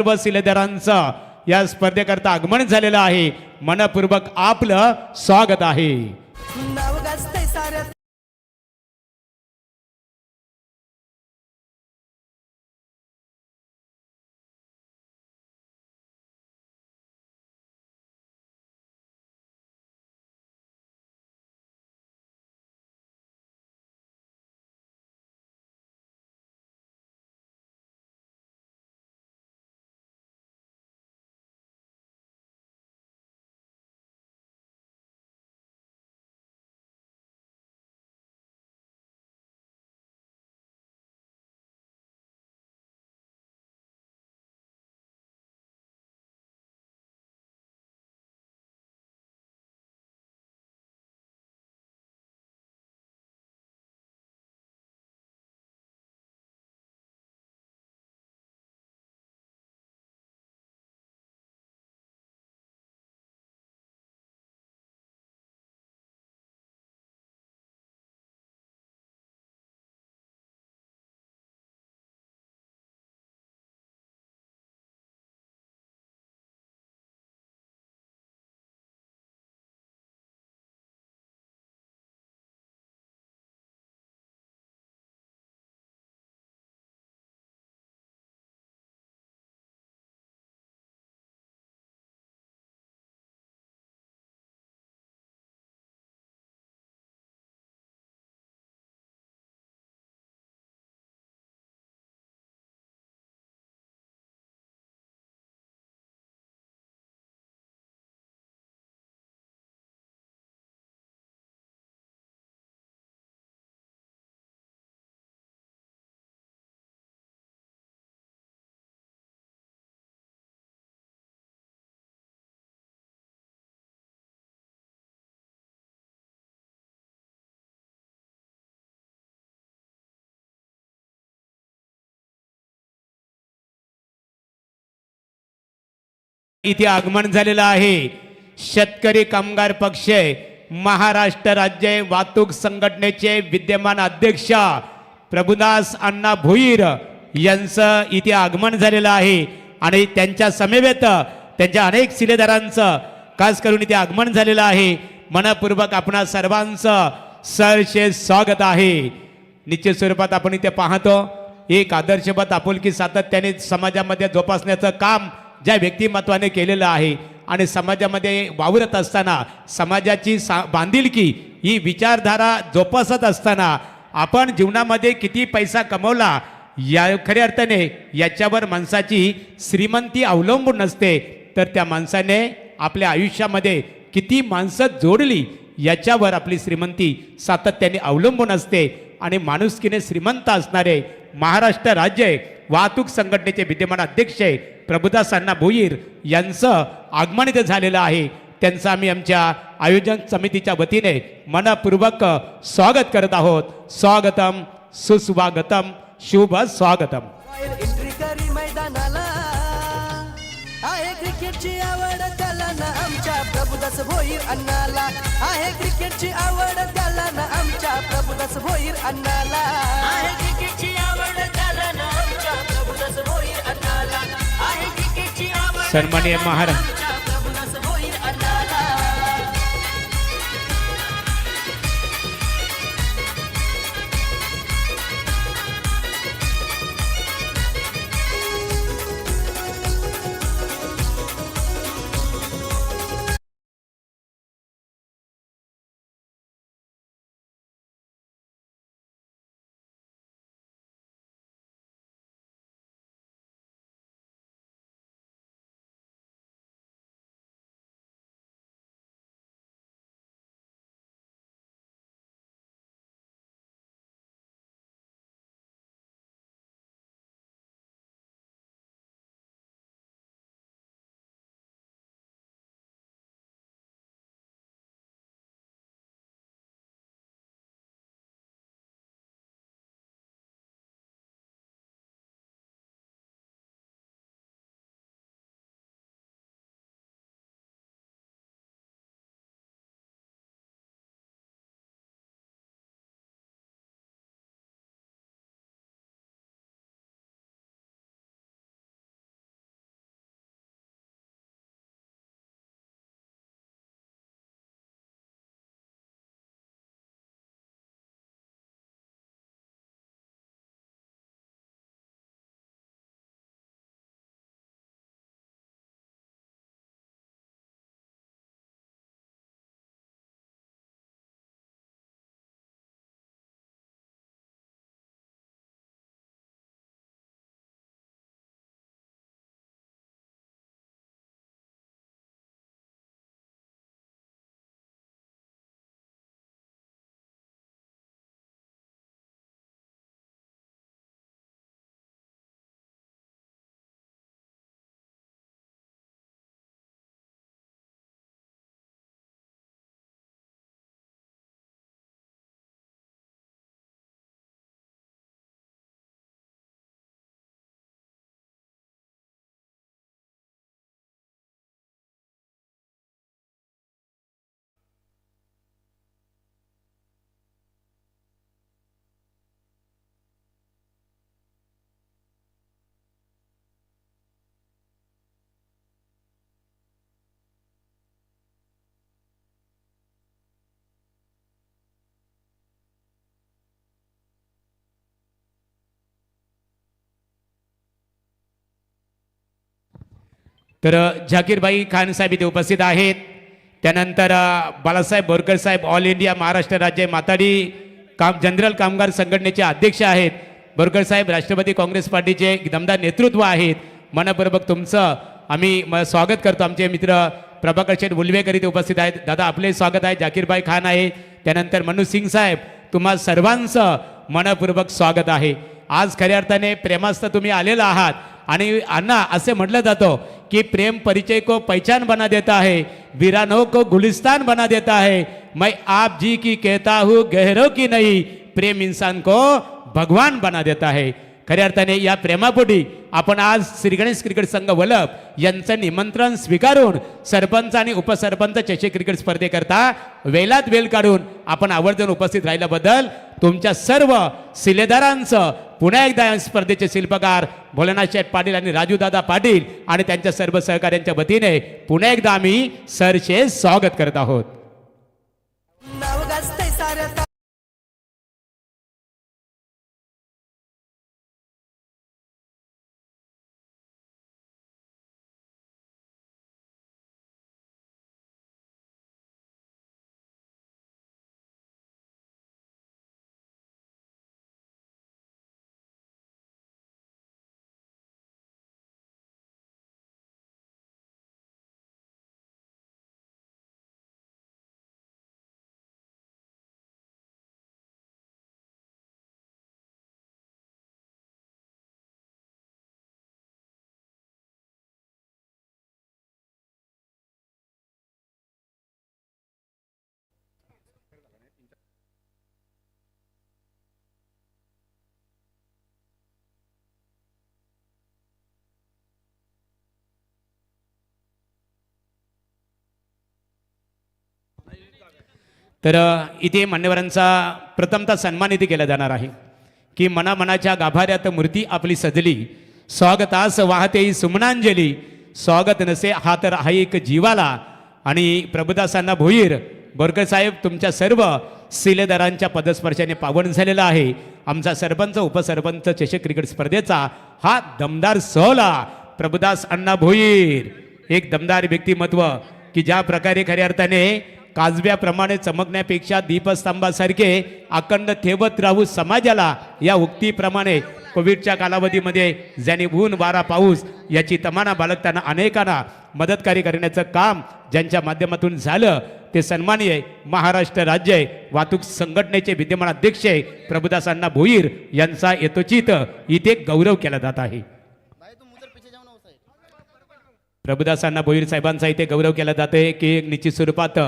सर्व शिलेदारांचं या स्पर्धेकरता आगमन झालेलं आहे. मनपूर्वक आपलं स्वागत आहे. इथे आगमन झालेलं आहे. शेतकरी कामगार पक्ष महाराष्ट्र राज्य वाहतूक संघटनेचे विद्यमान अध्यक्ष प्रभुदास अण्णा भोईर यांचं इथे आगमन झालेलं आहे. आणि त्यांच्या समवेत त्यांच्या अनेक शिलेदारांचं खास करून इथे आगमन झालेलं आहे. मनपूर्वक आपणा सर्वांचं सरशे स्वागत आहे. निश्चित स्वरूपात आपण इथे पाहतो एक आदर्शवत आपुलकी सातत्याने समाजामध्ये जोपासण्याचं काम ज्या व्यक्तिमत्वाने केलेलं आहे आणि समाजामध्ये वावरत असताना समाजाची सा बांधिलकी ही विचारधारा जोपासत असताना आपण जीवनामध्ये किती पैसा कमवला या खऱ्या अर्थाने याच्यावर माणसाची श्रीमंती अवलंबून नसते. तर त्या माणसाने आपल्या आयुष्यामध्ये किती माणसं जोडली याच्यावर आपली श्रीमंती सातत्याने अवलंबून असते. आणि माणुसकीने श्रीमंत असणारे महाराष्ट्र राज्य वाहतूक संघटनेचे विद्यमान अध्यक्ष प्रभुदास अण्णा भोईर यांचं आगमन इथं झालेलं आहे. त्यांचं आम्ही आमच्या आयोजन समितीच्या वतीने मनपूर्वक स्वागत करत आहोत. स्वागतम सुस्वागतम शुभ स्वागतम. मैदानाला. आहे क्रिकेटची आवड त्याला ना आमच्या प्रभुदास भोईर अण्णाला. आहे क्रिकेटची आवड त्याला ना आमच्या प्रभुदास भोईर अण्णाला. क्रिकेटची सन्माननीय महाराज. तर झाकीरबाई खान साहेब इथे उपस्थित आहेत. त्यानंतर बालासाहेब बाळासाहेब बोरकर साहेब ऑल इंडिया महाराष्ट्र राज्य माताडी काम जनरल कामगार संघटनेचे अध्यक्ष आहेत. बोरकर साहेब राष्ट्रवादी काँग्रेस पार्टीचे दमदार नेतृत्व आहेत. मनपूर्वक तुमचं आम्ही म- स्वागत करतो. आमचे मित्र प्रभाकर शेठ बुलवेकर इथे उपस्थित आहेत. दादा आपले स्वागत आहे. जाकीरबाई खान आहे. त्यानंतर मनु सिंग साहेब तुम्हा सर्वांचं मनपूर्वक स्वागत आहे. आज खऱ्या अर्थाने प्रेमास्थ तुम्ही आलेला आहात. आणि अण्णा असे म्हटलं जातं कि प्रेम परिचय को पहचान बना देता है वीरानों को गुलिस्तान बना देता है। मैं आप जी की कहता हूँ गहरों की नहीं प्रेम इंसान को भगवान बना देता है। खऱ्या अर्थाने या प्रेमापोटी आपण आज श्री गणेश क्रिकेट संघ वलप यांचं निमंत्रण स्वीकारून सरपंच आणि उपसरपंच चषक क्रिकेट स्पर्धेकरता वेलात वेल काढून आपण आवर्जून उपस्थित राहिल्याबद्दल तुमच्या सर्व शिलेदारांचं पुन्हा एकदा या स्पर्धेचे शिल्पकार भोलेनाथ शेठ पाटील आणि राजूदादा पाटील आणि त्यांच्या सर्व सहकार्यांच्या वतीने पुन्हा एकदा आम्ही सरचे स्वागत करत आहोत. तर इथे मान्यवरांचा प्रथमतः सन्मान इथे केला जाणार आहे. की मनामनाच्या गाभाऱ्यात मूर्ती आपली सजली स्वागतास वाहते सुमनांजली स्वागत नसे हा तर हा एक जीवाला. आणि प्रभुदासांना भोईर बोरकर साहेब तुमच्या सर्व शिलेदारांच्या पदस्पर्शाने पावन झालेला आहे. आमचा सरपंच उपसरपंच चषक क्रिकेट स्पर्धेचा हा दमदार सहला प्रभुदास अण्णा भोईर एक दमदार व्यक्तिमत्व की ज्या प्रकारे खऱ्या अर्थाने काजव्याप्रमाणे चमकण्यापेक्षा दीपस्तंभासारखे अखंड ठेवत राहू समाजाला या उक्तीप्रमाणे कोविडच्या कालावधीमध्ये ज्यांनी ऊन वारा पाऊस याची तमाना बाळगताना अनेकांना मदतकारी करण्याचं काम ज्यांच्या माध्यमातून झालं ते सन्मानीय महाराष्ट्र राज्य वाहतूक संघटनेचे विद्यमान अध्यक्ष प्रभुदासांना अण्णा भोईर यांचा यथोचित इथे गौरव केला जात आहे. प्रभुदासांना भोईर साहेबांचा इथे गौरव केला आहे की एक निश्चित स्वरूपात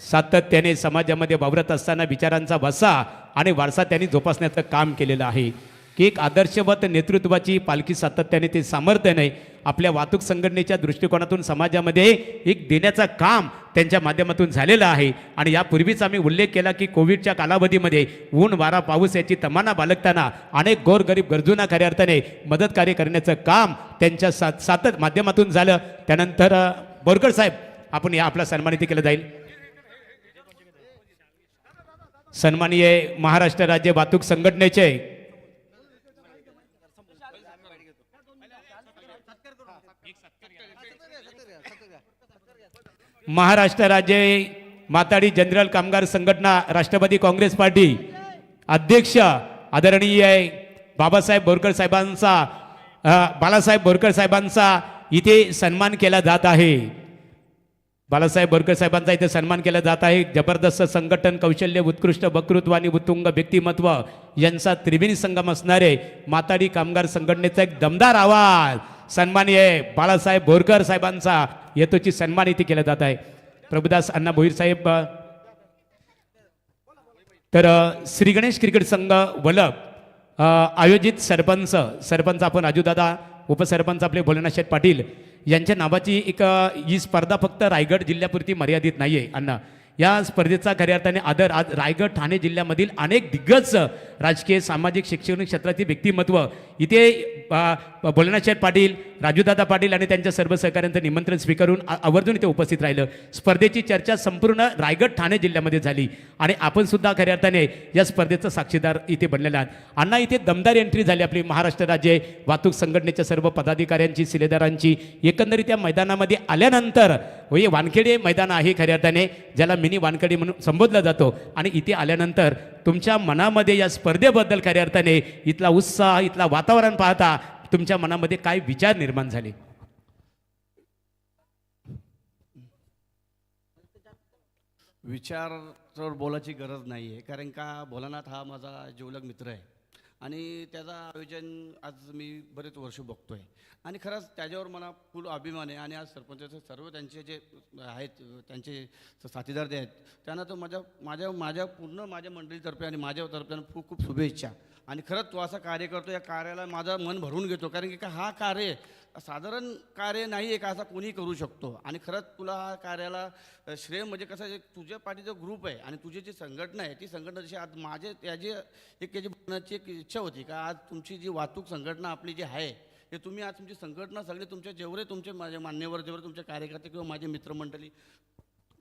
सातत्याने समाजामध्ये वावरत असताना विचारांचा वसा आणि वारसा त्यांनी जोपासण्याचं काम केलेलं आहे. की एक आदर्शवत नेतृत्वाची पालखी सातत्याने ते सामर्थ्याने आपल्या वाहतूक संघटनेच्या दृष्टिकोनातून समाजामध्ये एक देण्याचं काम त्यांच्या माध्यमातून झालेलं आहे. आणि यापूर्वीच आम्ही उल्लेख केला की कोविडच्या कालावधीमध्ये ऊन वारा पाऊस याची तमाना बालकताना अनेक गोरगरीब गरजूंना खऱ्या अर्थाने मदत कार्य करण्याचं काम त्यांच्या सात सातत माध्यमातून झालं. त्यानंतर बोरकर साहेब आपण या आपला सन्मानित केलं जाईल. सन्माननीय महाराष्ट्र राज्य वाहतूक संघटनेचे महाराष्ट्र राज्य माताडी जनरल कामगार संघटना राष्ट्रवादी काँग्रेस पार्टी अध्यक्ष आदरणीय बाबासाहेब बोरकर साहेबांचा बाळासाहेब बोरकर साहेबांचा इथे सन्मान केला जात आहे. बाळासाहेब बोरकर साहेबांचा इथे सन्मान केला जात आहे. जबरदस्त संघटन कौशल्य उत्कृष्ट वक्तृत्व आणि उत्तुंग व्यक्तिमत्व यांचा त्रिवेणी संगम असणारे माताडी कामगार संघटनेचा एक दमदार आवाज सन्मानीय बाळासाहेब बोरकर साहेबांचा येतोची सन्मान इथे केला जात आहे. प्रभुदास अण्णा भोईर साहेब तर श्री गणेश क्रिकेट संघ वलभ आयोजित सरपंच सरपंच आपण राजूदादा उपसरपंच आपले भोलेनाथ शेठ पाटील यांच्या नावाची एक ही स्पर्धा फक्त रायगड जिल्ह्यापुरती मर्यादित नाही आहे अण्णा. या स्पर्धेचा खऱ्या अर्थाने आदर आज रायगड ठाणे जिल्ह्यामधील अनेक दिग्गज राजकीय सामाजिक शैक्षणिक क्षेत्रातील व्यक्तिमत्व. इथे अ, भोलेनाथ पाटील राजूदादा पाटील आणि त्यांच्या सर्व सहकाऱ्यांचं निमंत्रण स्वीकारून आवर्जून इथे उपस्थित राहिलं. स्पर्धेची चर्चा संपूर्ण रायगड ठाणे जिल्ह्यामध्ये झाली. आणि आपण सुद्धा खऱ्या अर्थाने या स्पर्धेचा साक्षीदार इथे बनलेला आहात. अण्णा इथे दमदार एंट्री झाली आपली महाराष्ट्र राज्य वाहतूक संघटनेच्या सर्व पदाधिकाऱ्यांची शिलेदारांची एकंदरीत या मैदानामध्ये आल्यानंतर हे वानखेडे मैदान आहे खऱ्या अर्थाने ज्याला मिनी वानकडी म्हणून संबोधला जातो. आणि इथे आल्यानंतर तुमच्या मनामध्ये या स्पर्धेबद्दल खऱ्या अर्थाने इथला उत्साह इथला वातावरण पाहता तुमच्या मनामध्ये काय विचार निर्माण झाले? विचारावर बोलायची गरज नाही आहे कारण का? भोलानाथ हा माझा जिवलग मित्र आहे. आणि त्याचं आयोजन आज मी बरेच वर्ष बघतो आहे आणि खरंच त्याच्यावर मला फुल अभिमान आहे. आणि आज सरपंचाचे सर्व त्यांचे जे आहेत त्यांचे साथीदार जे आहेत त्यांना तर माझ्या माझ्या माझ्या पूर्ण माझ्या मंडळीतर्फे आणि माझ्यातर्फे खूप खूप शुभेच्छा. आणि खरंच तो असा कार्य करतो या कार्याला माझा मन भरून घेतो. कारण की का हा कार्य साधारण कार्य नाही आहे का असा कोणी करू शकतो? आणि खरंच तुला हा कार्याला श्रेय म्हणजे कसं आहे, तुझ्या पाठीचा ग्रुप आहे आणि तुझी जी संघटना आहे ती संघटना जशी आज माझे त्याची एक याची बनण्याची एक इच्छा होती का आज तुमची जी वाहतूक संघटना आपली जी आहे हे तुम्ही आज तुमची संघटना सगळे तुमच्या जेवढे तुमचे माझे मान्यवर जेवढे तुमचे कार्यकर्ते किंवा माझे मित्रमंडळी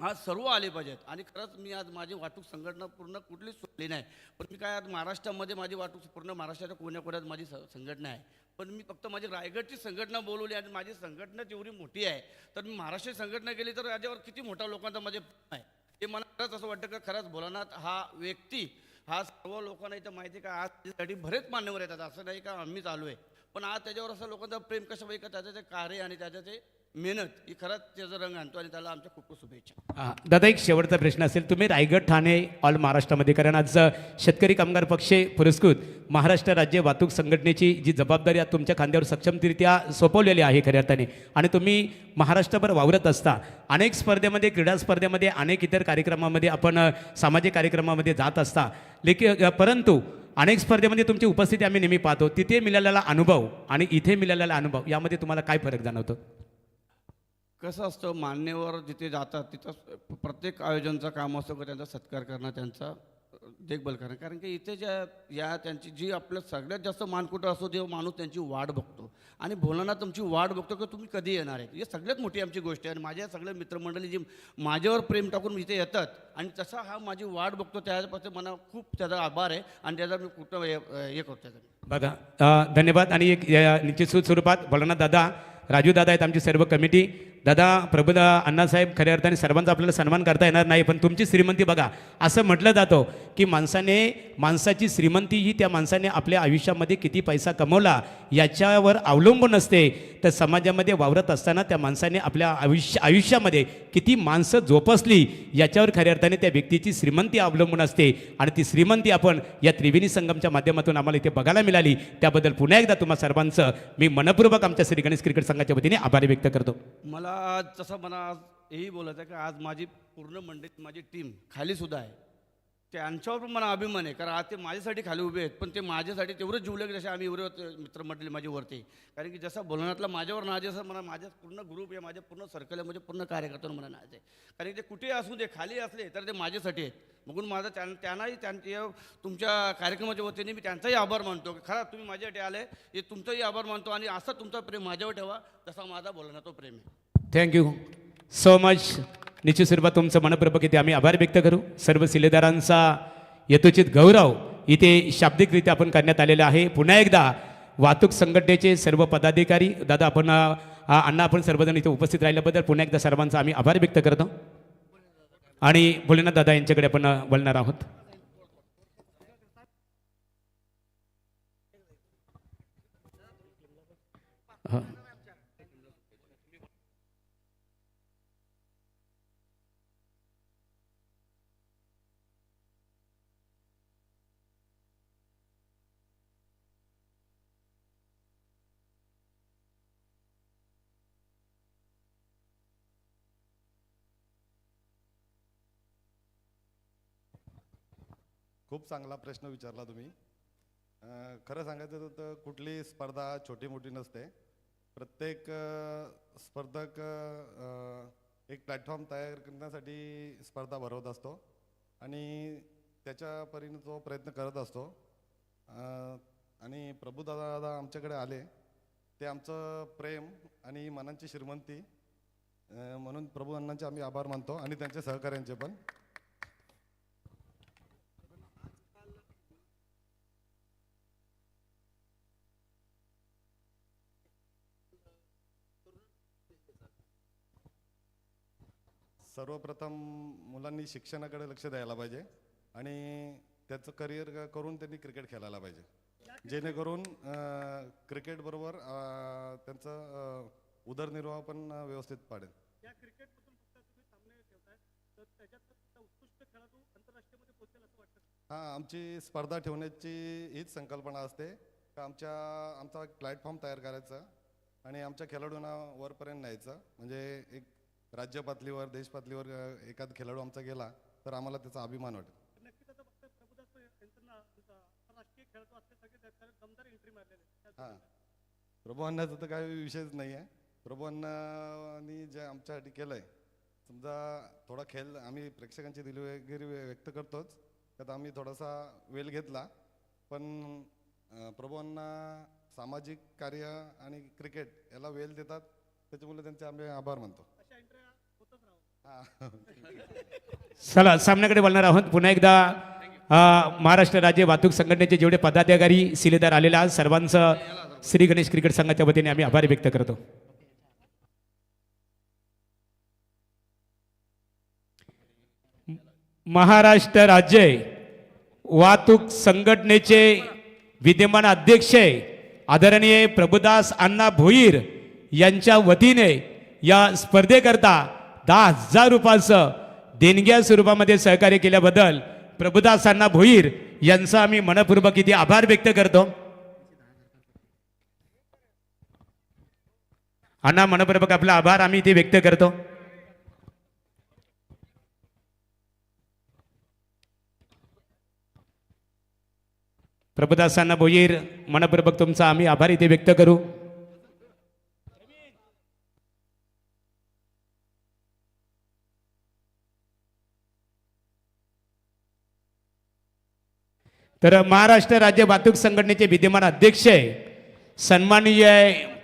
आज सर्व आले पाहिजेत. आणि खरंच मी आज माझी वाहतूक संघटना पूर्ण कुठलीच सोडली नाही. पण मी काय आज महाराष्ट्रामध्ये माझी वाहतूक पूर्ण महाराष्ट्राच्या कोण्याकोण्यात माझी स- संघटना आहे. पण मी फक्त माझी रायगडची संघटना बोलवली आणि माझी संघटना जेवढी मोठी आहे तर मी महाराष्ट्र संघटना केली तर याच्यावर किती मोठा लोकांचा माझे आहे. ते मला खरंच असं वाटतं का खरंच भोलानाथ हा व्यक्ती हा सर्व लोकांना इथं माहिती आहे का आज त्याच्यासाठी बरेच मान्यवर येतात. असं नाही का आम्हीच आलो आहे. पण आज त्याच्यावर असं लोकांचा प्रेम कसं पाहिजे का? त्याचं ते कार्य आणि त्याचं ते मेहनत ही खरंच त्याचा रंग आणतो आणि त्याला आमच्या खूप खूप शुभेच्छा. हा, दादा एक शेवटचा प्रश्न असेल. तुम्ही रायगड ठाणे ऑल महाराष्ट्रामध्ये कारण आज अ, शेतकरी कामगार पक्ष पुरस्कृत महाराष्ट्र राज्य वाहतूक संघटनेची जी जबाबदारी आज तुमच्या खांद्यावर सक्षमरित्या सोपवलेली आहे खऱ्या अर्थाने. आणि तुम्ही महाराष्ट्रभर वावरत असता. अनेक स्पर्धेमध्ये क्रीडा स्पर्धेमध्ये अनेक इतर कार्यक्रमामध्ये आपण अ, सामाजिक कार्यक्रमामध्ये जात असता. लेखी परंतु अनेक स्पर्धेमध्ये तुमची उपस्थिती आम्ही नेहमी पाहतो. तिथे मिळालेला अनुभव आणि इथे मिळालेला अनुभव यामध्ये तुम्हाला काय फरक जाणवतो? कसं असतं मान्यवर जिथे जातात तिथं प्रत्येक आयोजनचं काम असतो का त्यांचा सत्कार करणं त्यांचा देखभाल करणं. कारण की इथे ज्या या त्यांची जी आपलं सगळ्यात जास्त मानकुटं असतो तेव्हा माणूस त्यांची वाट बघतो. आणि भोलाना तुमची वाट बघतो की तुम्ही कधी येणार आहे ही सगळ्यात मोठी आमची गोष्ट आहे. आणि माझ्या सगळ्या मित्रमंडळी जी माझ्यावर प्रेम टाकून इथे येतात आणि तसा हा माझी वाट बघतो त्याच्यापासून मला खूप त्याचा आभार आहे. आणि त्याचा मी कुठं हे करतो त्याचा. बघा धन्यवाद. आणि एक या निश्चित स्वरूपात बोलणार दादा राजू दादा आहेत आमची सर्व कमिटी. दादा प्रभुदा अण्णासाहेब खऱ्या अर्थाने सर्वांचा आपल्याला सन्मान करता येणार नाही पण तुमची श्रीमंती बघा असं म्हटलं जातं की माणसाने माणसाची श्रीमंती ही त्या माणसाने आपल्या आयुष्यामध्ये किती पैसा कमवला याच्यावर अवलंबून असते तर समाजामध्ये वावरत असताना त्या माणसाने आपल्या आयुष्य आयुष्यामध्ये किती माणसं जोपासली याच्यावर खऱ्या अर्थाने त्या व्यक्तीची श्रीमंती अवलंबून असते. आणि ती श्रीमंती आपण या त्रिवेणी संगमच्या माध्यमातून आम्हाला इथे बघायला मिळाली. त्याबद्दल पुन्हा एकदा तुम्हा सर्वांचं मी मनपूर्वक आमच्या श्री गणेश क्रिकेट संघाच्या वतीने आभार व्यक्त करतो. मला आज तसं मला आज हेही बोलायचं आहे की आज माझी पूर्ण मंडळी माझी टीम खाली सुद्धा आहे. त्यांच्यावर पण मला अभिमान आहे. कारण आज ते माझ्यासाठी खाली उभे आहेत. पण ते माझ्यासाठी तेवढं की जसे आम्ही एवढे होते मित्रमंडळी माझी वरती. कारण की जसं बोलण्यातला माझ्यावर नाज असं मला माझ्या पूर्ण ग्रुप आहे माझ्या पूर्ण सर्कल आहे म्हणजे पूर्ण कार्यकर्त्यांवर मला नाज आहे. कारण की ते कुठेही असू दे खाली असले तर ते माझ्यासाठी आहेत. बघून माझं त्यां त्यांनाही त्यांच्या तुमच्या कार्यक्रमाच्या वतीने मी त्यांचाही आभार मानतो. की खरं तुम्ही माझ्यासाठी आले हे तुमचाही आभार मानतो आणि असा तुमचा प्रेम माझ्यावर ठेवा जसा माझा बोलण्याचा तो प्रेम आहे. थँक्यू सो मच निश्चित स्वरूपात तुमचं मनप्रभ इथे आम्ही आभार व्यक्त करू. सर्व शिलेदारांचा यथोचित गौरव इथे शाब्दिकरित्या आपण करण्यात आलेला आहे. पुन्हा एकदा वाहतूक संघटनेचे सर्व पदाधिकारी दादा आपण अण्णा आपण सर्वजण इथे उपस्थित राहिल्याबद्दल पुन्हा एकदा सर्वांचा आम्ही आभार व्यक्त करतो. आणि भोलेनाथ दादा यांच्याकडे आपण बोलणार आहोत. हां. खूप चांगला प्रश्न विचारला तुम्ही. खरं सांगायचं तर कुठली स्पर्धा छोटी मोठी नसते. प्रत्येक स्पर्धक एक प्लॅटफॉर्म तयार करण्यासाठी स्पर्धा भरवत असतो. आणि त्याच्या परीने तो प्रयत्न करत असतो. आणि प्रभूदादा दादा आमच्याकडे आले. ते आमचं प्रेम आणि मनांची श्रीमंती. म्हणून प्रभू अण्णांचे आम्ही आभार मानतो आणि त्यांच्या सहकाऱ्यांचे पण. सर्वप्रथम मुलांनी शिक्षणाकडे लक्ष द्यायला पाहिजे आणि त्याचं करिअर करून त्यांनी क्रिकेट खेळायला पाहिजे. जेणेकरून क्रिकेटबरोबर त्यांचं उदरनिर्वाह पण व्यवस्थित पाडेल. हां आमची स्पर्धा ठेवण्याची हीच संकल्पना असते. का आमच्या आमचा एक प्लॅटफॉर्म तयार करायचा आणि आमच्या खेळाडूंना वरपर्यंत न्यायचं. म्हणजे एक राज्य पातळीवर देश पातळीवर एखादा खेळाडू आमचा गेला तर आम्हाला त्याचा अभिमान वाटेल. हां. प्रभू अण्णाचं तर काही विषयच नाही आहे प्रभू अण्णांनी जे आमच्यासाठी केलं आहे समजा थोडा खेळ आम्ही प्रेक्षकांची दिलगिरी व्यक्त करतोच त्यात आम्ही थोडासा वेळ घेतला. पण अं, प्रभू अण्णा सामाजिक कार्य आणि क्रिकेट याला वेळ देतात त्याच्यामुळे त्यांचे आम्ही आभार मानतो. चला सामन्याकडे बोलणार आहोत. पुन्हा एकदा महाराष्ट्र राज्य वाहतूक संघटनेचे जेवढे पदाधिकारी सिलेदार आलेले आज सर्वांचं श्री गणेश क्रिकेट संघाच्या वतीने आम्ही आभार व्यक्त करतो. महाराष्ट्र राज्य वाहतूक संघटनेचे विद्यमान अध्यक्ष आदरणीय प्रभुदास अण्णा भोईर यांच्या वतीने या स्पर्धेकरता दहा हजार रुपयाचं देणग्या स्वरूपामध्ये सहकार्य केल्याबद्दल प्रभुदासांना भोईर यांचा आम्ही मनपूर्वक इथे आभार व्यक्त करतो. अण्णा मनपूर्वक आपला आभार आम्ही इथे व्यक्त करतो. प्रभुदासांना भोईर मनपूर्वक तुमचा आम्ही आभार इथे व्यक्त करू. तर महाराष्ट्र राज्य वाहतूक संघटनेचे विद्यमान अध्यक्ष सन्माननीय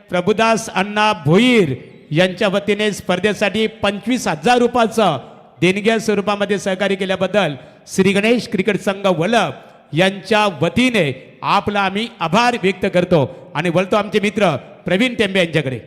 प्रभुदास अण्णा भोईर यांच्या वतीने स्पर्धेसाठी पंचवीस हजार रुपयाचं देणग्या स्वरूपामध्ये सहकार्य केल्याबद्दल श्री गणेश क्रिकेट संघ वलभ यांच्या वतीने आपला आम्ही आभार व्यक्त करतो. आणि बोलतो आमचे मित्र प्रवीण टेंबे यांच्याकडे.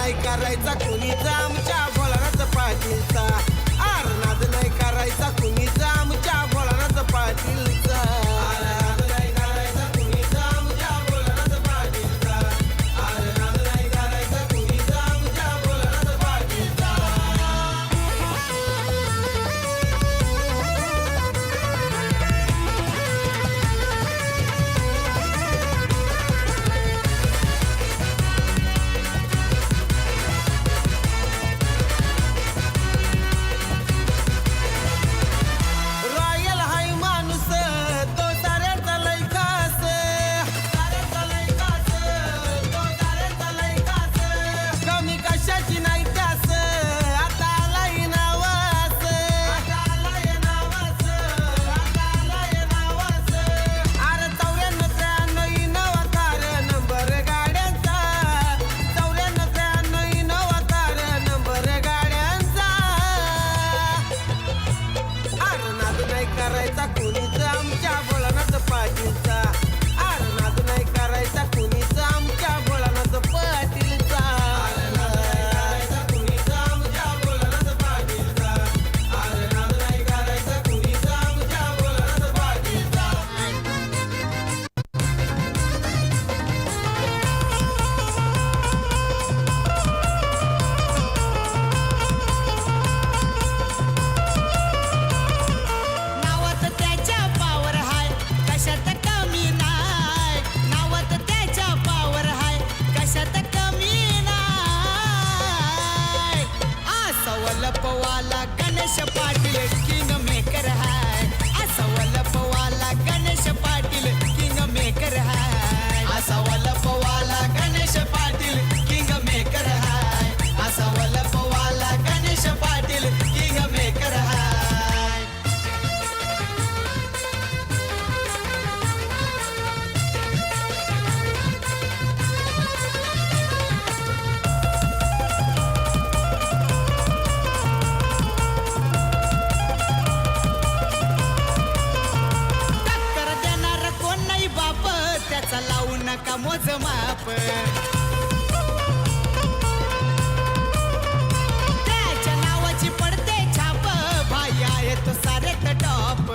नाही करायचा कुणीचा आमच्या त्याचा लावू नका मोज माप. त्याच्या नावाची पडते छाप. भाया येतो सारे टॉप